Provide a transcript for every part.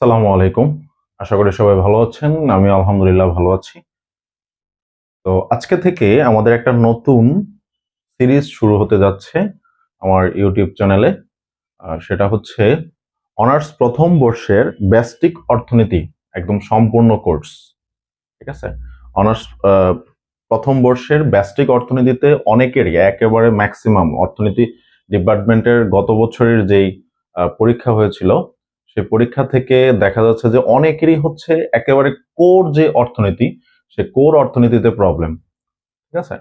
আসসালামু আলাইকুম। আশা করি সবাই ভালো আছেন আমি আলহামদুলিল্লাহ ভালো আছি। তো আজকে থেকে আমাদের একটা নতুন সিরিজ শুরু হতে যাচ্ছে আমার ইউটিউব চ্যানেলে। সেটা হচ্ছে অনার্স প্রথম বর্ষের বেস্টিক অর্থনীতি, একদম সম্পূর্ণ কোর্স। ঠিক আছে? অনার্স প্রথম বর্ষের ব্যাস্টিক অর্থনীতিতে অনেকেরই একেবারে ম্যাক্সিমাম অর্থনীতি ডিপার্টমেন্টের গত বছরের যেই পরীক্ষা হয়েছিল সে পরীক্ষা থেকে দেখা যাচ্ছে যে অনেকেরই হচ্ছে একেবারে কোর যে অর্থনীতি, সে কোর অর্থনীতিতে প্রবলেম ঠিক আছে?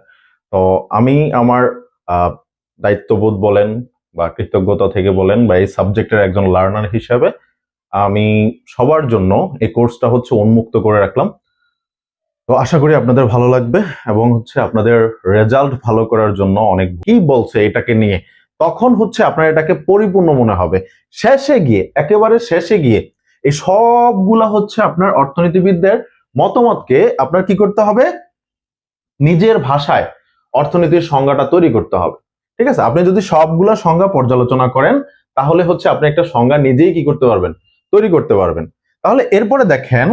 তো আমি আমার দায়িত্ববোধ বলেন বা কৃতজ্ঞতা থেকে বলেন বা এই সাবজেক্টের একজন লার্নার হিসাবে, আমি সবার জন্য এই কোর্সটা হচ্ছে উন্মুক্ত করে রাখলাম। তো আশা করি আপনাদের ভালো লাগবে এবং হচ্ছে আপনাদের রেজাল্ট ভালো করার জন্য অনেক কি বলছে এটাকে নিয়ে? তখন হচ্ছে আপনার এটাকে পরিপূর্ণ মনে হবে। শেষে গিয়ে, একেবারে শেষে গিয়ে এই সবগুলা হচ্ছে আপনার অর্থনীতিবিদদের মতামতকে আপনার কি করতে হবে? নিজের ভাষায় অর্থনীতির সংজ্ঞাটা তৈরি করতে হবে। ঠিক আছে? আপনি যদি সবগুলা সংজ্ঞা পর্যালোচনা করেন, তাহলে হচ্ছে আপনি একটা সংজ্ঞা নিজেই কি করতে পারবেন? তৈরি করতে পারবেন। তাহলে এরপরে দেখেন,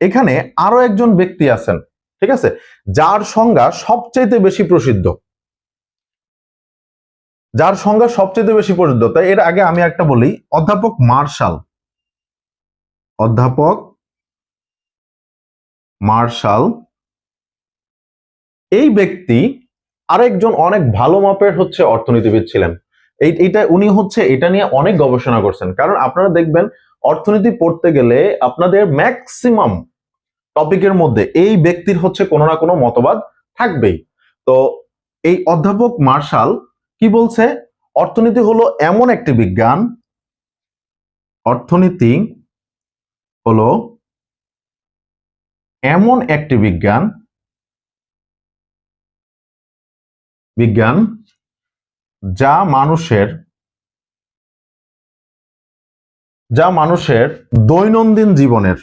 এখানে আরও একজন ব্যক্তি আছেন। ঠিক আছে? যার সংজ্ঞা সবচাইতে বেশি প্রসিদ্ধ। যার সংজ্ঞা সবচেয়ে বেশি প্রসিদ্ধ তাই এর আগে আমি একটা বলি, অধ্যাপক মার্শাল। অধ্যাপক মার্শাল। এই ব্যক্তি আরেকজন অনেক ভালো মাপের হচ্ছে অর্থনীতিবিদ ছিলেন। এই এটা উনি হচ্ছে, এটা নিয়ে অনেক গবেষণা করছেন। কারণ আপনারা দেখবেন, অর্থনীতি পড়তে গেলে আপনাদের ম্যাক্সিমাম টপিকের মধ্যে এই ব্যক্তির হচ্ছে কোনো না কোনো মতবাদ থাকবেই। তো এই অধ্যাপক মার্শাল কি বলছে? অর্থনীতি হলো এমন একটি বিজ্ঞান। অর্থনীতি হলো এমন একটি বিজ্ঞান। বিজ্ঞান যা মানুষের যা মানুষের দৈনন্দিন জীবনের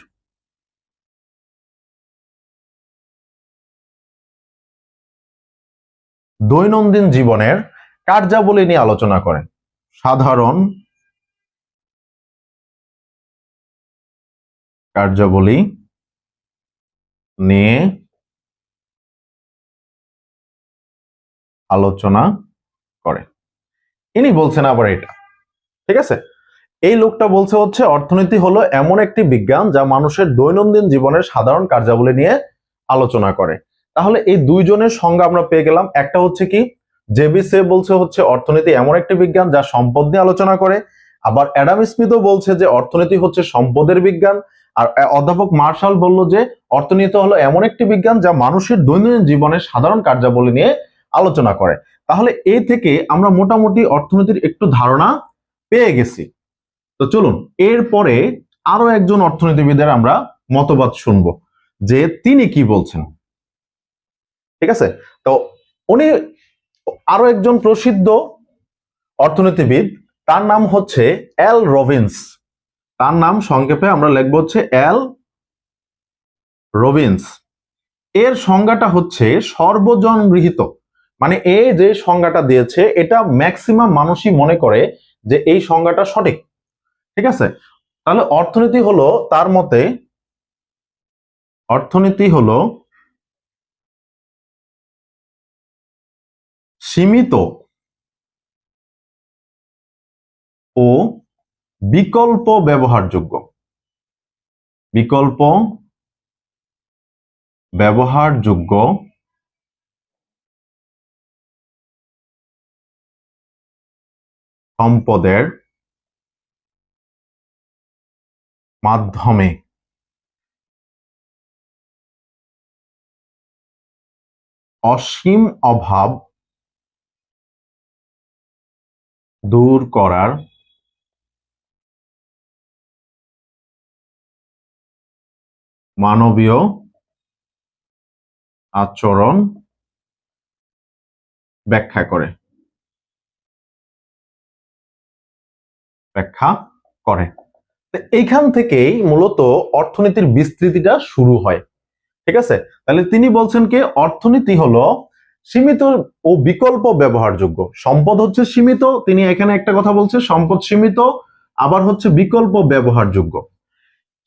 দৈনন্দিন জীবনের কার্যাবলী নিয়ে আলোচনা করেন? সাধারণ কার্যাবলী নিয়ে আলোচনা করে। ইনি বলছেন আবার এটা, ঠিক আছে? এই লোকটা বলছে হচ্ছে, অর্থনীতি হলো এমন একটি বিজ্ঞান যা মানুষের দৈনন্দিন জীবনের সাধারণ কার্যাবলী নিয়ে আলোচনা করে। তাহলে এই দুইজনের সংজ্ঞা আমরা পেয়ে গেলাম। একটা হচ্ছে কি জেবি সে বলছে হচ্ছে অর্থনীতি এমন একটি বিজ্ঞান যা সম্পদ নিয়ে আলোচনা করে। আবার অ্যাডাম স্মিথও বলছে যে অর্থনীতি হচ্ছে সম্পদের বিজ্ঞান। আর অধ্যাপক মার্শাল বলল যে অর্থনীতি হলো এমন একটি বিজ্ঞান যা মানুষের দৈনন্দিন জীবনের সাধারণ কার্যাবলী নিয়ে আলোচনা করে। তাহলে এই থেকে আমরা মোটামুটি অর্থনীতির একটু ধারণা পেয়ে গেছি। তো চলুন, এরপরে আরও একজন অর্থনীতিবিদের আমরা মতবাদ শুনব, যে তিনি কি বলছেন। ঠিক আছে? তো উনি আরও একজন প্রসিদ্ধ অর্থনীতিবিদ, তার নাম হচ্ছে এল রবিন্স। তার নাম সংক্ষেপে আমরা লিখব হচ্ছে এল রবিন্স। এর সংজ্ঞাটা হচ্ছে সর্বজন গৃহীত মানে এ যে সংজ্ঞাটা দিয়েছে, এটা ম্যাক্সিমাম মানুষই মনে করে যে এই সংজ্ঞাটা সঠিক। ঠিক আছে? তাহলে অর্থনীতি হলো তার মতে, অর্থনীতি হলো সীমিত ও বিকল্প ব্যবহারযোগ্য। বিকল্প ব্যবহারযোগ্য সম্পদের মাধ্যমে অসীম অভাব দূর করার মানবীয় আচরণ ব্যাখ্যা করে। ব্যাখ্যা করে। এইখান থেকেই মূলত অর্থনীতির বিস্তৃতিটা শুরু হয়। ঠিক আছে? তাহলে তিনি বলছেন কি? অর্থনীতি হলো সীমিত ও বিকল্প ব্যবহারযোগ্য। সম্পদ হচ্ছে সীমিত, তিনি এখানে একটা কথা বলছে, সম্পদ সীমিত, আবার হচ্ছে বিকল্প ব্যবহারযোগ্য।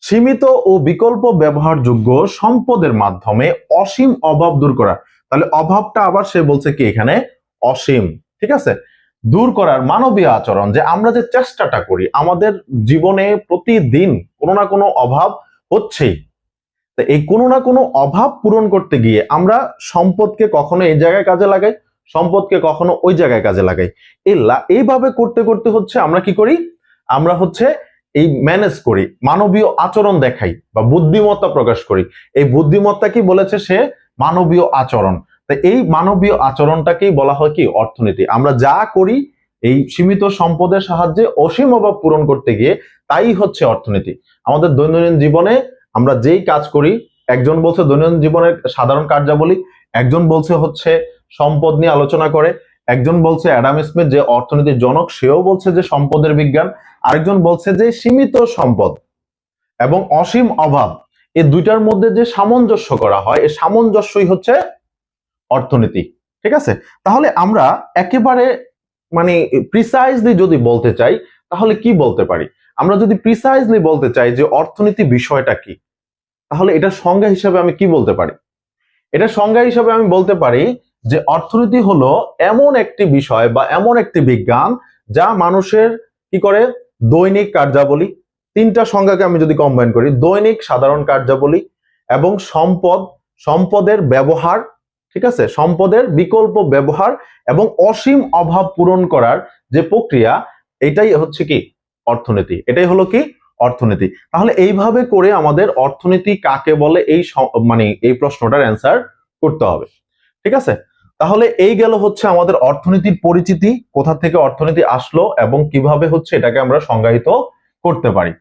সীমিত ও বিকল্প ব্যবহারযোগ্য সম্পদের মাধ্যমে অসীম অভাব দূর করা। তাহলে অভাবটা আবার সে বলছে কি এখানে? অসীম, ঠিক আছে? দূর করার মানবীয় আচরণ যে আমরা যে চেষ্টাটা করি, আমাদের জীবনে প্রতিদিন কোনো না কোনো অভাব হচ্ছেই। তো এই কোনো না কোনো অভাব পূরণ করতে গিয়ে আমরা সম্পদকে কখনো এই জায়গায় কাজে লাগাই, সম্পদকে কখনো ওই জায়গায় কাজে লাগাই। এই এইভাবে করতে করতে হচ্ছে আমরা কি করি? আমরা হচ্ছে এই ম্যানেজ করি, মানবীয় আচরণ দেখাই বা বুদ্ধিমত্তা প্রকাশ করি। এই বুদ্ধিমত্তা কি বলেছে সে? মানবীয় আচরণ। তো এই মানবীয় আচরণটাকেই বলা হয় কি? অর্থনীতি। আমরা যা করি, এই সীমিত সম্পদের সাহায্যে অসীম অভাব পূরণ করতে গিয়ে তাই হচ্ছে অর্থনীতি। আমাদের দৈনন্দিন জীবনে আমরা যেই কাজ করি, একজন বলছে দৈনন্দিন জীবনের সাধারণ কার্যাবলী, একজন বলছে হচ্ছে সম্পদ নিয়ে আলোচনা করে, একজন বলছে অ্যাডাম স্মিথ যে অর্থনীতির জনক, সেও বলছে যে সম্পদের বিজ্ঞান, আরেকজন বলছে যে সীমিত সম্পদ এবং অসীম অভাব। এই দুইটার মধ্যে যে সামঞ্জস্য করা হয়, এই সামঞ্জস্যই হচ্ছে অর্থনীতি। ঠিক আছে? তাহলে আমরা একেবারে মানে প্রিসাইজলি যদি বলতে চাই, তাহলে কি বলতে পারি? আমরা যদি প্রিসাইজলি বলতে চাই যে অর্থনীতি বিষয়টা কি, তাহলে এটা সংজ্ঞা হিসাবে আমি কি বলতে পারি? এটা সংজ্ঞা হিসাবে আমি বলতে পারি যে অর্থনীতি হলো এমন একটি বিষয় বা এমন একটি বিজ্ঞান যা মানুষের কি করে? দৈনিক কার্যাবলী। তিনটা সংজ্ঞাকে আমি যদি কম্বাইন করি, দৈনিক সাধারণ কার্যাবলী এবং সম্পদ, সম্পদের ব্যবহার, ঠিক আছে? সম্পদের বিকল্প ব্যবহার এবং অসীম অভাব পূরণ করার যে প্রক্রিয়া, এটাই হচ্ছে কি? অর্থনীতি। এটাই হলো কি? অর্থনীতি। তাহলে এইভাবে করে আমাদের অর্থনীতি কাকে বলে এই মানে এই প্রশ্নটার অ্যান্সার করতে হবে। ঠিক আছে? তাহলে এই গেল হচ্ছে আমাদের অর্থনীতির পরিচিতি, কোথা থেকে অর্থনীতি আসলো এবং কীভাবে হচ্ছে এটাকে আমরা সংজ্ঞায়িত করতে পারি।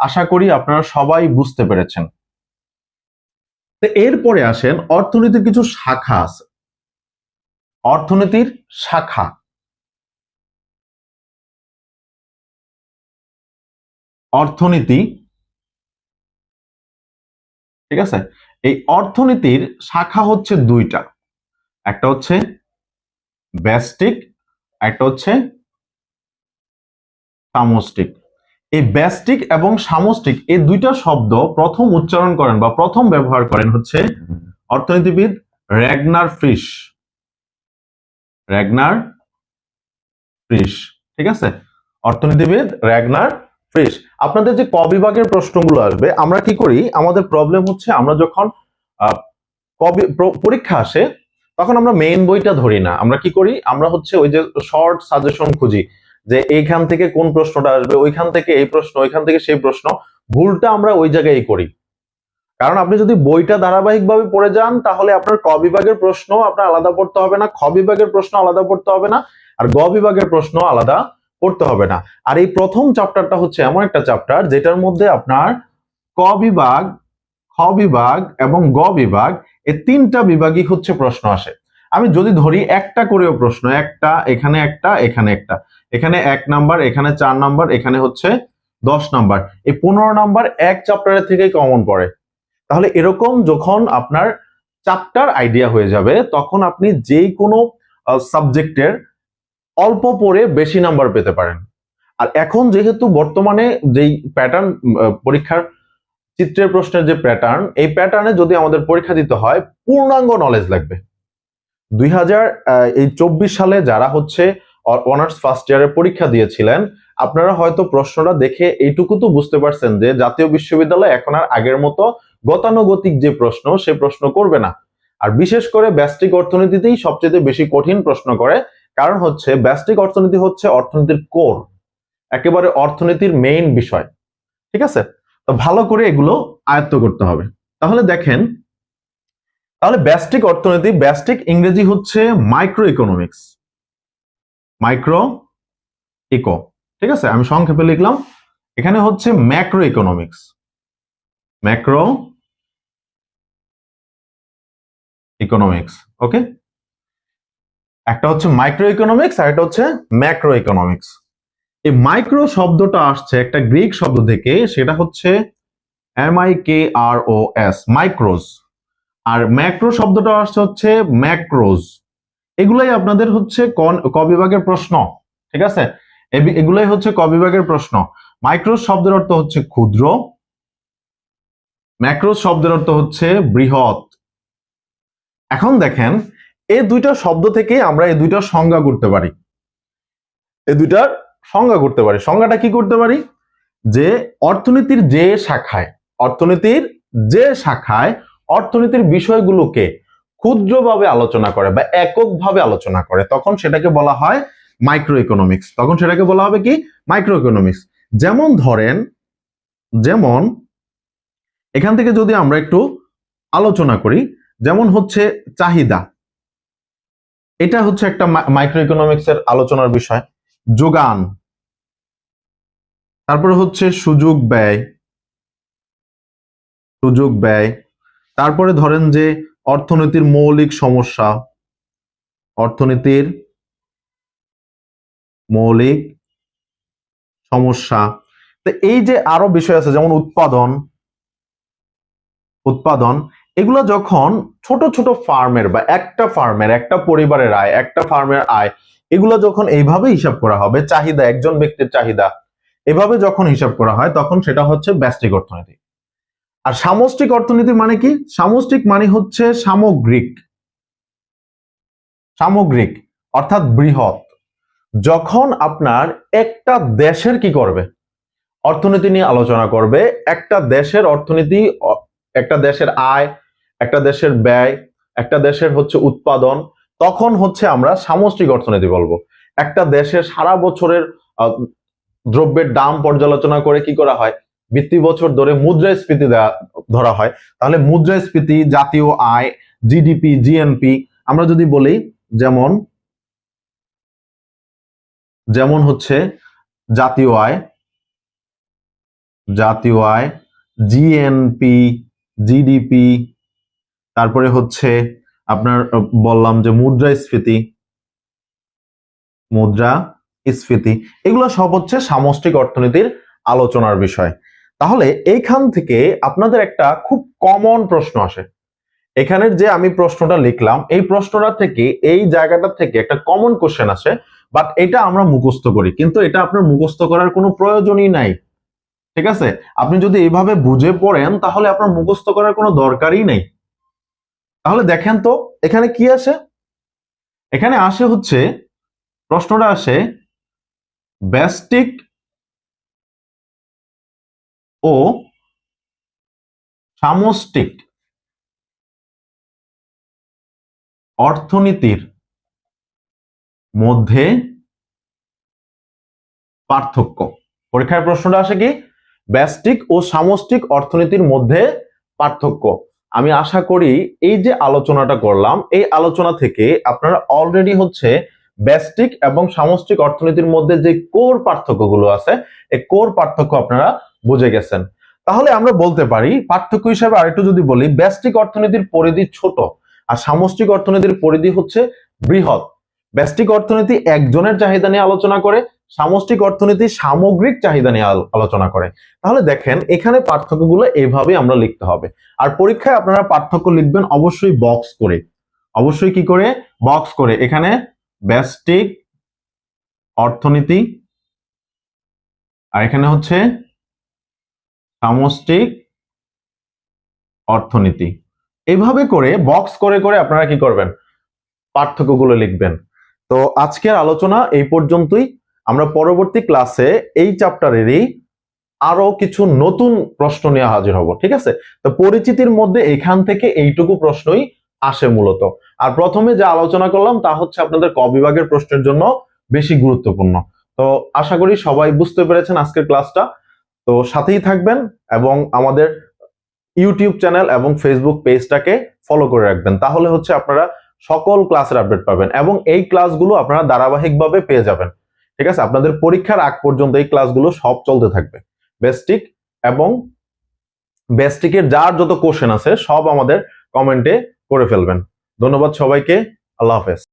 আশা করি আপনারা সবাই বুঝতে পেরেছেন। তো এরপরে আসেন অর্থনীতির কিছু শাখা আছে। অর্থনীতির শাখা। অর্থনীতি, ঠিক আছে? এই অর্থনীতির শাখা হচ্ছে দুইটা। একটা হচ্ছে ব্যষ্টিক একটা হচ্ছে সামষ্টিক। এই ব্যষ্টিক এবং সামষ্টিক, এই দুইটা শব্দ প্রথম উচ্চারণ করেন বা প্রথম ব্যবহার করেন হচ্ছে অর্থনীতিবিদ র্যাগনার ফ্রিস র্যাগনার ফ্রিস ঠিক আছে? অর্থনীতিবিদ র্যাগনার ফ্রিস আপনাদের যে ক বিভাগের প্রশ্নগুলো আসবে, আমরা কি করি, আমাদের প্রবলেম হচ্ছে আমরা যখন পরীক্ষা আসে, তখন আমরা মেইন বইটা ধরি না। আমরা কি করি, আমরা হচ্ছে ওই যে শর্ট সাজেশন খুঁজি, যে এইখান থেকে কোন প্রশ্নটা আসবে, ওইখান থেকে এই প্রশ্ন, ওইখান থেকে সেই প্রশ্ন, ভুলটা আমরা ওই জায়গায় করি। কারণ আপনি যদি বইটা ধারাবাহিকভাবে পড়ে যান, তাহলে আপনার ক বিভাগের প্রশ্ন আপনার আলাদা পড়তে হবে না, খ বিভাগের প্রশ্ন আলাদা পড়তে হবে না, আর গ বিভাগের প্রশ্ন আলাদা পড়তে হবে না। আর এই প্রথম চ্যাপ্টারটা হচ্ছে এমন একটা চ্যাপ্টার যেটার মধ্যে আপনার ক বিভাগ, খ বিভাগ এবং গ বিভাগ এই তিনটা বিভাগই হচ্ছে প্রশ্ন আসে। আমি যদি ধরি একটা করেও প্রশ্ন, একটা, এখানে একটা এখানে একটা। এখানে এক নাম্বার, এখানে চার নাম্বার, এখানে হচ্ছে দশ নাম্বার। এই পনেরো নাম্বার এক চ্যাপ্টারের থেকেই কমন পড়ে। তাহলে এরকম যখন আপনার চ্যাপ্টার আইডিয়া হয়ে যাবে, তখন আপনি যে কোনো সাবজেক্টের অল্প পড়ে বেশি নাম্বার পেতে পারেন। আর এখন যেহেতু বর্তমানে যেই প্যাটার্ন পরীক্ষার চিত্রের প্রশ্নের যে প্যাটার্ন এই প্যাটার্নে যদি আমাদের পরীক্ষা দিতে হয়, পূর্ণাঙ্গ নলেজ লাগবে। দুই হাজার এই চব্বিশ সালে যারা হচ্ছে অনার্স ফার্স্ট ইয়ারের পরীক্ষা দিয়েছিলেন, আপনারা হয়তো প্রশ্নটা দেখে এইটুকু তো বুঝতে পারছেন যে জাতীয় বিশ্ববিদ্যালয় এখন আর আগের মতো গতানুগতিক যে প্রশ্ন, সে প্রশ্ন করবে না। আর বিশেষ করে ব্যষ্টিক অর্থনীতিতেই সবচেয়ে বেশি কঠিন প্রশ্ন করে কারণ হচ্ছে ব্যষ্টিক অর্থনীতি হচ্ছে অর্থনীতির কোর একেবারে অর্থনীতির মেইন বিষয়, ঠিক আছে? তো ভালো করে এগুলো আয়ত্ত করতে হবে। তাহলে দেখেন, তাহলে ব্যষ্টিক অর্থনীতি, ব্যষ্টিক ইংরেজি হচ্ছে মাইক্রো ইকোনমিক্স মাইক্রো ইকো ঠিক আছে? আমি সংক্ষেপে লিখলাম, এখানে হচ্ছে macro economics macro economics okay একটা হচ্ছে মাইক্রো ইকোনমিক্স আর একটা হচ্ছে ম্যাক্রো ইকোনমিক্স এই মাইক্রো শব্দটা আসছে একটা গ্রিক শব্দ থেকে, সেটা হচ্ছে M I K R O S micros R macro শব্দটা আসছে হচ্ছে ম্যাক্রোজ এগুলাই আপনাদের হচ্ছে ক বিভাগের প্রশ্ন, ঠিক আছে? এগুলাই হচ্ছে ক বিভাগের প্রশ্ন। মাইক্রো শব্দের অর্থ হচ্ছে ক্ষুদ্র ম্যাক্রোস শব্দের অর্থ হচ্ছে বৃহৎ। এখন দেখেন এই দুইটা শব্দ থেকে আমরা এই দুইটার সংজ্ঞা করতে পারি। এই দুইটার সংজ্ঞা করতে পারি। সংজ্ঞাটা কি করতে পারি? যে অর্থনীতির যে শাখায়, অর্থনীতির যে শাখায় অর্থনীতির বিষয়গুলোকে ক্ষুদ্রভাবে আলোচনা করে বা এককভাবে আলোচনা করে, তখন সেটাকে বলা হয় মাইক্রো ইকোনমিক্স তখন সেটাকে বলা হবে কি? মাইক্রো ইকোনমিক্স যেমন ধরেন, যেমন এখান থেকে যদি আমরা একটু আলোচনা করি, যেমন হচ্ছে চাহিদা। এটা হচ্ছে একটা মাইক্রো ইকোনমিক্স এর আলোচনার বিষয়। যোগান। তারপরে হচ্ছে সুযোগ ব্যয়। সুযোগ ব্যয়। তারপরে ধরেন যে অর্থনীতির মৌলিক সমস্যা। অর্থনীতির মৌলিক সমস্যা। তো এই যে আরও বিষয় আছে, যেমন উৎপাদন। উৎপাদন। এগুলো যখন ছোট ছোট ফার্মের বা একটা ফার্মের, একটা পরিবারের আয়, একটা ফার্মের আয়, এগুলো যখন এইভাবে হিসাব করা হবে, চাহিদা, একজন ব্যক্তির চাহিদা, এভাবে যখন হিসাব করা হয়, তখন সেটা হচ্ছে ব্যষ্টিক অর্থনীতি। আর সামষ্টিক অর্থনীতি মানে কি? সামষ্টিক মানে হচ্ছে সামগ্রিক। সামগ্রিক, অর্থাৎ বৃহৎ। যখন আপনার একটা দেশের কি করবে? অর্থনীতি নিয়ে আলোচনা করবে, একটা দেশের অর্থনীতি, একটা দেশের আয় একটা দেশের ব্যয়, একটা দেশের হচ্ছে উৎপাদন, তখন হচ্ছে আমরা সামষ্টিক অর্থনীতি বলব। একটা দেশের সারা বছরের দ্রব্যের দাম পর্যালোচনা করে কি করা হয়? বৃত্তি বছর ধরে মুদ্রাস্ফীতি ধরা হয়। তাহলে মুদ্রাস্ফীতি, জাতীয় আয় জিডিপি জিএনপি আমরা যদি বলি যেমন যেমন হচ্ছে জাতীয় আয় জাতীয় আয় জিএনপি জিডিপি তারপরে হচ্ছে আপনার বললাম যে মুদ্রাস্ফীতি মুদ্রা স্ফীতি, এগুলো সব হচ্ছে সামষ্টিক অর্থনীতির আলোচনার বিষয়। তাহলে এইখান থেকে আপনাদের একটা খুব কমন প্রশ্ন আসে। এখানের যে আমি প্রশ্নটা লিখলাম, এই প্রশ্নটা থেকে, এই জায়গাটা থেকে একটা কমন কোশ্চেন আসে বাট এটা আমরা মুখস্থ করি। কিন্তু এটা আপনার মুখস্থ করার কোনো প্রয়োজনই নাই। ঠিক আছে? আপনি যদি এইভাবে বুঝে পড়েন, তাহলে আপনার মুখস্থ করার কোনো দরকারই নেই। তাহলে দেখেন তো, এখানে কি আসে? এখানে আসে হচ্ছে, প্রশ্নটা আসে, ব্যাস্টিক ও সামষ্টিক অর্থনীতির মধ্যে পার্থক্য। পরীক্ষার প্রশ্নটা আসে কি? ব্যষ্টিক ও সামষ্টিক অর্থনীতির মধ্যে পার্থক্য। আমি আশা করি এই যে আলোচনাটা করলাম, এই আলোচনা থেকে আপনারা অলরেডি হচ্ছে ব্যষ্টিক এবং সামষ্টিক অর্থনীতির মধ্যে যে কোর পার্থক্যগুলো আছে, এই কোর পার্থক্য আপনারা বুঝে গেছেন। তাহলে আমরা বলতে পারি, পার্থক্য হিসাবে আরেকটু যদি বলি ব্যষ্টিক অর্থনীতির পরিধি ছোট আর সামষ্টিক অর্থনীতির পরিধি হচ্ছে বৃহৎ। ব্যষ্টিক অর্থনীতি একজনের চাহিদা নিয়ে আলোচনা করে সামষ্টিক অর্থনীতি সামগ্রিক চাহিদা নিয়ে আলোচনা করে। তাহলে দেখেন, এখানে পার্থক্যগুলো এইভাবে আমরা লিখতে হবে। আর পরীক্ষায় আপনারা পার্থক্য লিখবেন অবশ্যই বক্স করে। অবশ্যই কি করে? বক্স করে। এখানে ব্যষ্টিক অর্থনীতি, আর এখানে হচ্ছে সামষ্টিক অর্থনীতি। এইভাবে করে বক্স করে করে আপনারা কি করবেন? পার্থক্যগুলো লিখবেন। তো আজকের আলোচনা এই পর্যন্তই। আমরা পরবর্তী ক্লাসে এই চ্যাপ্টারেরই আরও কিছু নতুন প্রশ্ন নিয়ে হাজির হব, ঠিক আছে? তো পরিচিতির মধ্যে এখান থেকে এইটুকু প্রশ্নই আসে মূলত। আর প্রথমে যে আলোচনা করলাম তা হচ্ছে আপনাদের ক বিভাগের প্রশ্নের জন্য বেশি গুরুত্বপূর্ণ। তো আশা করি সবাই বুঝতে পেরেছেন আজকের ক্লাসটা তো সাথেই থাকবেন এবং আমাদের ইউটিউব চ্যানেল এবং ফেসবুক পেজটাকে ফলো করে রাখবেন। তাহলে হচ্ছে আপনারা সকল ক্লাসের আপডেট পাবেন এবং এই ক্লাসগুলো আপনারা ধারাবাহিকভাবে পেয়ে যাবেন। ঠিক আছে? আপনাদের পরীক্ষার আগ পর্যন্ত এই ক্লাসগুলো সব চলতে থাকবে। বেস্টিক এবং বেস্টিকের যার যত কোশ্চেন আছে, সব আমাদের কমেন্টে করে ফেলবেন। ধন্যবাদ সবাইকে। আল্লাহ হাফেজ।